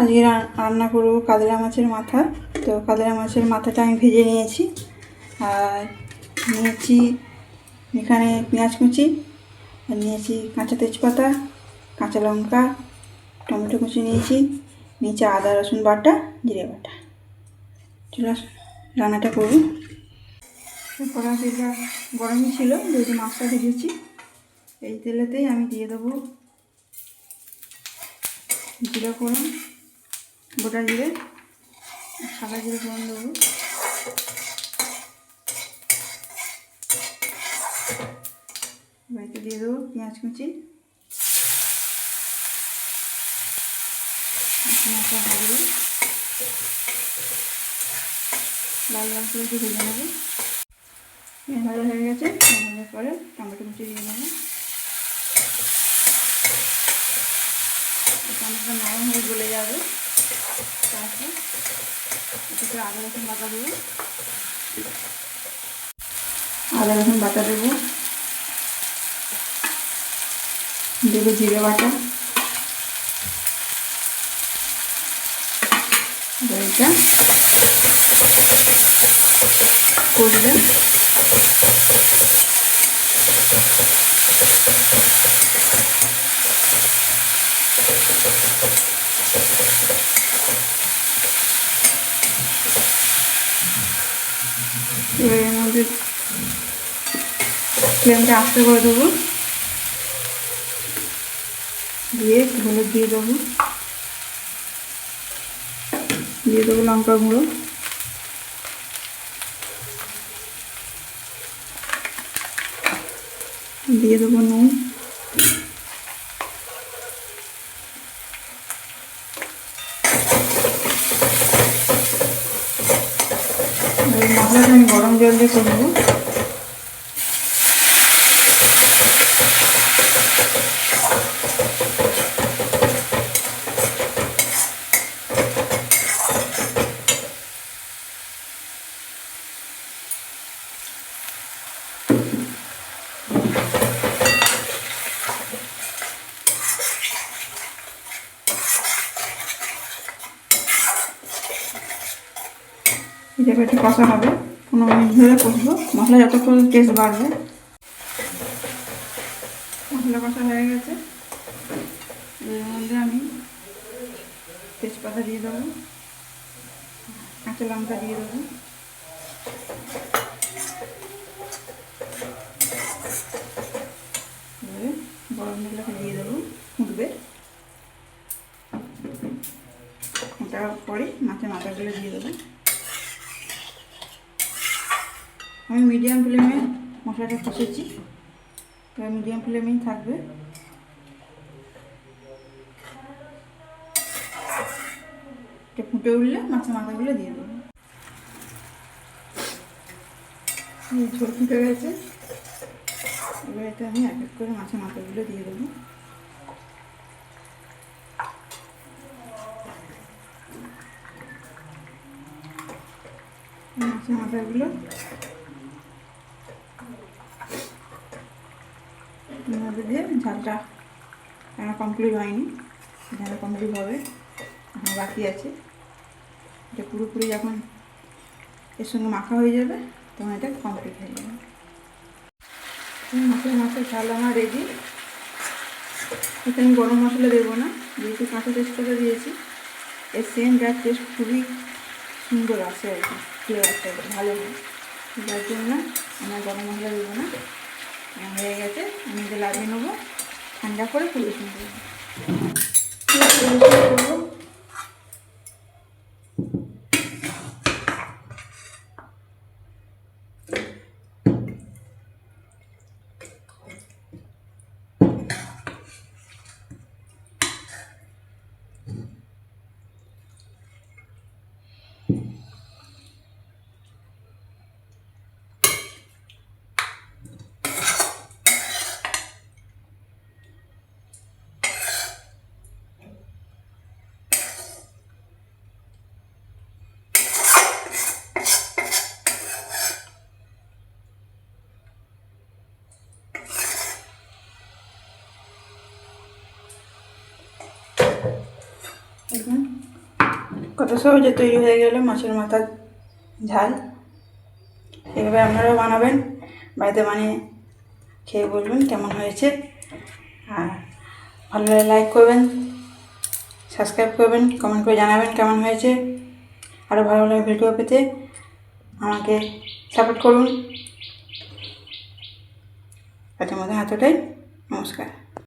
আজকে রান্না করব কাতলা মাছের মাথা। তো কাতলা মাছের মাথাটা আমি ভেজে নিয়েছি। আর নিয়েছি এখানে পেঁয়াজ কুচি, আর নিয়েছি কাঁচা তেজপাতা, কাঁচা লঙ্কা, টমেটো কুচি নিয়েছি নিচে আদা, রসুন বাটা, জিরে বাটা। চলে রান্নাটা করুন কড়া গরমই ছিল, যেহেতু মাছটা ভেজেছি, এই তেলেতেই আমি দিয়ে দেবো জিরে ফোড়ন, গোটা জিরে, সাদা জিরে ফোড়ন দেবো। বাড়িতে দিয়ে দেবো পেঁয়াজ কুচি। লাল লাল করে ভেজে নেব। পেঁয়াজ ভাজা হয়ে গেছে পরে টমেটো কুচি দিয়ে নেব টমেটোটা নরম হয়ে গলে যাবে। তারপর এতে করে আদা রসুন বাটা দেবো। আদা রসুন বাটা দেবো। দেবো জিরে বাটা। এটা করবে। এবার এর মধ্যে ফ্লেমটা আস্তে করে দেবো দিয়ে হলুদ দিয়ে দেবো। দিয়ে দেবো লঙ্কা গুঁড়ো। দিয়ে দেবো নুন। এবার মশলাটা আমি গরম জল দিয়ে করব এটাকে একটু কষা হবে। পনেরো মিনিট ধরে কষবো। মশলা যতক্ষণ টেস্ট বাড়বে। মশলা কষা হয়ে গেছে। এর মধ্যে আমি তেজপাতা দিয়ে দেবো। কাঁচা লঙ্কা দিয়ে দেবো। গরম মশলাটা দিয়ে দেবো ফুটবে। ফোটার পরে মাছের মাথাগুলো দিয়ে দেবো। আমি মিডিয়াম ফ্লেমে মশলাটা কষেছি। এবার মিডিয়াম ফ্লেমেই থাকবে। এটা ফুটে উঠলে মাছের মাথাগুলো দিয়ে দেবো। ঝোল ফুটে গেছে। এবার এটা আমি এক এক করে মাছের মাথাগুলো দিয়ে দেবো। মাছের মাথাগুলো এর মধ্যে দিয়ে ঝালটা এখনও কমপ্লিট হয়নি। ঝাল কমপ্লিট হবে, এখন বাকি আছে। এটা পুরোপুরি যখন এর সঙ্গে মাখা হয়ে যাবে, তখন এটা কমপ্লিট হয়ে যাবে। মাছের মাছের ঝাল আমার রেডি এতে আমি গরম মশলা দেবো না, যেহেতু কাঁচা তেজপাতা দিয়েছি। এর সেন্ট আর টেস্ট খুবই সুন্দর আছে আর কি ফ্লেভারটা ভালো হয়। যার জন্য আমার গরম মশলা দেবো না। হয়ে গেছে আমি লাগিয়ে নেব। ঠান্ডা করে পরিবেশন নেব। পরিবেশন করব দেখুন কত সহজে তৈরি হয়ে গেল মাছের মাথার ঝাল। এভাবে আপনারাও বানাবেন। বাড়িতে বানিয়ে খেয়ে বলবেন কেমন হয়েছে। আর ভালো লাইক করবেন সাবস্ক্রাইব করবেন কমেন্ট করে জানাবেন কেমন হয়েছে। আরও ভালো ভালো ভিডিও পেতে আমাকে সাপোর্ট করুন। আজকের মতো এতটাই। নমস্কার।